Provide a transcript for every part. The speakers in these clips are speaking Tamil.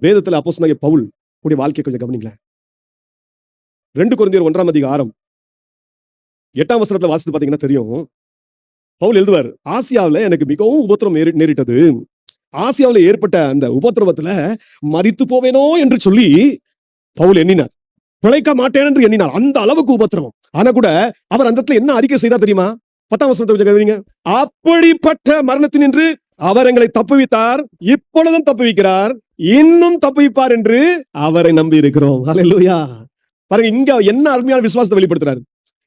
வேதத்துல அப்போஸ்தலனாகிய பவுல் உடைய வாழ்க்கையை கொஞ்சம் கவனிங்களேன். ரெண்டு குழந்தையர் ஒன்றாம் அதிகாரம் எட்டாம் வசனத்துல வாசித்து பாத்தீங்கன்னா தெரியும். பவுல் எழுதுவார் ஆசியாவில எனக்கு மிகவும் உபத்திரம் நேரி- நேரிட்டது. ஆசியாவுல ஏற்பட்ட அந்த உபத்திரவத்துல மறித்து போவேனோ என்று சொல்லி பவுல் எண்ணினார். பிழைக்க மாட்டேன் என்று எண்ணினார். அந்த அளவுக்கு உபத்திரவம். ஆனா கூட அவர் அந்த இடத்துல என்ன அறிக்கை செய்தா தெரியுமா? பத்தாம் வசனத்தை கொஞ்சம் கவனிங்க. அப்படிப்பட்ட மரணத்தினின்று அவர் எங்களை தப்புவித்தார் இப்பொழுதும் தப்புவிக்கிறார் இன்னும் தப்புவிப்பார் என்று அவரை நம்பி இருக்கிறோம் பாருங்க இங்க என்ன அருமையான விசுவாசத்தை வெளிப்படுத்துறாரு?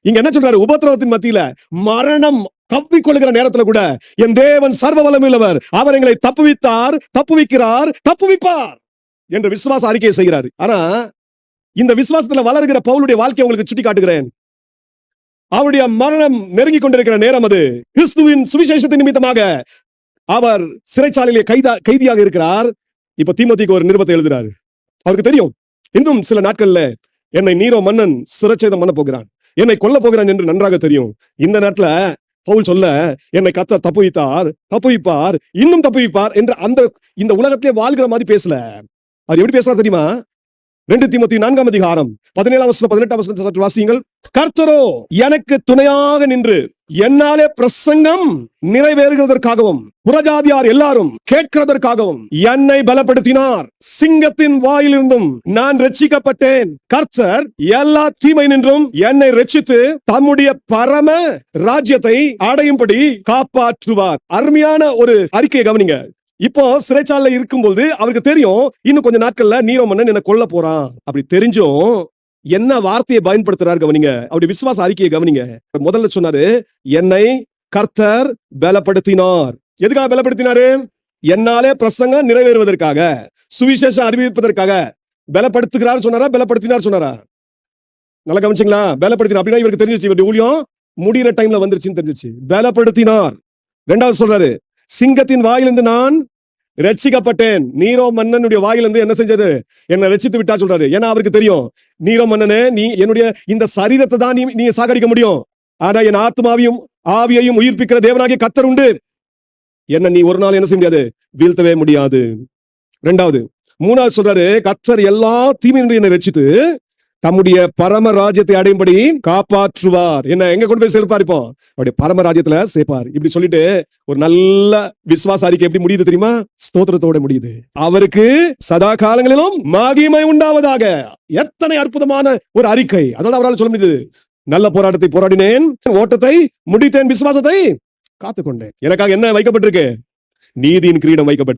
இங்க என்ன சொல்றாரு? உபத்திரவத்தின் மத்தியில மரணம் கவ்விக்கொள்கிற நேரத்துல கூட என் தேவன் சர்வ வல்லமையுள்ளவர் அவர் எங்களை தப்புவித்தார் தப்புவிக்கிறார் தப்புவிப்பார் என்ற விசுவாச அறிக்கையை செய்கிறாரு. ஆனா இந்த விசுவாசத்துல வளர்கிற பவுலுடைய வாழ்க்கையை உங்களுக்கு சுட்டி காட்டுகிறேன் அவருடைய மரணம் நெருங்கி கொண்டிருக்கிற நேரம் அது. கிறிஸ்துவின் சுவிசேஷத்தின் நிமித்தமாக அவர் சிறைச்சாலையிலே கைதா கைதியாக இருக்கிறார். இப்ப தீமதிக்கு ஒரு நிருபத்தை எழுதுறாரு. அவருக்கு தெரியும் இன்னும் சில நாட்கள்ல என்னை நீரோ மன்னன் சிரச்சேதம் பண்ண போகிறான். என்னை கொல்ல போகிறான் என்று நன்றாக தெரியும். இந்த நேரத்துல பவுல் சொல்ல என்னை கத்தர் தப்புவித்தார் தப்புவிப்பார் இன்னும் தப்புவிப்பார் என்று அந்த இந்த உலகத்திலே வாழ்கிற மாதிரி பேசல. அவர் எப்படி பேசுறா தெரியுமா? ரெண்டு திமுத்தி நான்காம் அதிகாரம் பதினேழாம் வருஷம் பதினெட்டாம் வருஷம் சற்று வாசியுங்கள். கர்த்தரோ எனக்கு துணையாக நின்று என்னாலே பிரசங்கம் நிறைவேறுகிறதற்காகவும் புறஜாதியார் எல்லாரும் கேட்கிறதற்காகவும் என்னை பலப்படுத்தினார். சிங்கத்தின் வாயிலிருந்தும் நான் ரட்சிக்கப்பட்டேன் கர்த்தர் எல்லா தீமை நின்றும் என்னை ரட்சித்து தம்முடைய பரம ராஜ்யத்தை அடையும்படி காப்பாற்றுவார். அருமையான ஒரு அறிக்கையை கவனிங்க. இப்போ சிறைச்சாலையில இருக்கும்போது அவருக்கு தெரியும் இன்னும் கொஞ்ச நாட்கள்ல நீரோ மன்னன் என்ன கொல்ல போறான். அப்படி தெரிஞ்சும் என்ன வார்த்தையை பயன்படுத்துறாரு கவனிங்க. அவருடைய விசுவாச அறிக்கையை கவனிங்க. முதல்ல சொன்னாரு என்னை கர்த்தர் பலப்படுத்தினார். எதுக்காக பலப்படுத்தினாரு? என்னாலே பிரசங்கம் நிறைவேறுவதற்காக சுவிசேஷம் அறிவிப்பதற்காக. பலப்படுத்துகிறார் சொன்னாரா? பலப்படுத்தினார் சொன்னாரா? நல்லா கவனிச்சிங்களா? பலப்படுத்தினார். அப்படின்னா இவருக்கு தெரிஞ்சிச்சு இவருடைய ஊழியம் முடிகிற டைம்ல வந்துருச்சுன்னு தெரிஞ்சிச்சு பலப்படுத்தினார். ரெண்டாவது சொல்றாரு சிங்கத்தின் வாயிலிருந்து நான் ரட்சிக்கப்பட்டேன் நீரோ மன்னனுடைய வாயிலிருந்து என்ன செஞ்சது? என்னை ரட்சித்து விட்டா சொல்றாரு. ஏன்னா அவருக்கு தெரியும் நீரோ மன்னனே நீ என்னுடைய இந்த சரீரத்தை தான் நீ நீ சாகடிக்க முடியும். ஆனா என் ஆத்மாவையும் ஆவியையும் உயிர்ப்பிக்கிற தேவனாகிய கத்தர் உண்டு. என்ன நீ ஒரு நாள் என்ன செய்ய முடியாது? வீழ்த்தவே முடியாது. ரெண்டாவது மூணாவது சொல்றாரு கத்தர் எல்லா தீமையின்றி என்னை ரட்சித்து தம்முடைய பரம ராஜ்யத்தை அடையும்படி காப்பாற்றுவார். என்ன எங்க கொண்டு போய் சேர்ப்பார் இப்போ? அவருடைய பரம ராஜ்யத்துல சேர்ப்பார். இப்படி சொல்லிட்டு ஒரு நல்ல விசுவாச அறிக்கை எப்படி முடியுது தெரியுமா? ஸ்தோத்திரத்தோட முடியுது. அவருக்கு சதா காலங்களிலும் மகிமை உண்டாவதாக. எத்தனை அற்புதமான ஒரு அறிக்கை. அதனால அவரால் சொல்ல முடியுது. நல்ல போராட்டத்தை போராடினேன் ஓட்டத்தை முடித்தேன் விசுவாசத்தை காத்துக்கொண்டேன். எனக்காக என்ன வைக்கப்பட்டிருக்கு? நீதியின் கிரீடம் வைக்கப்பட்டு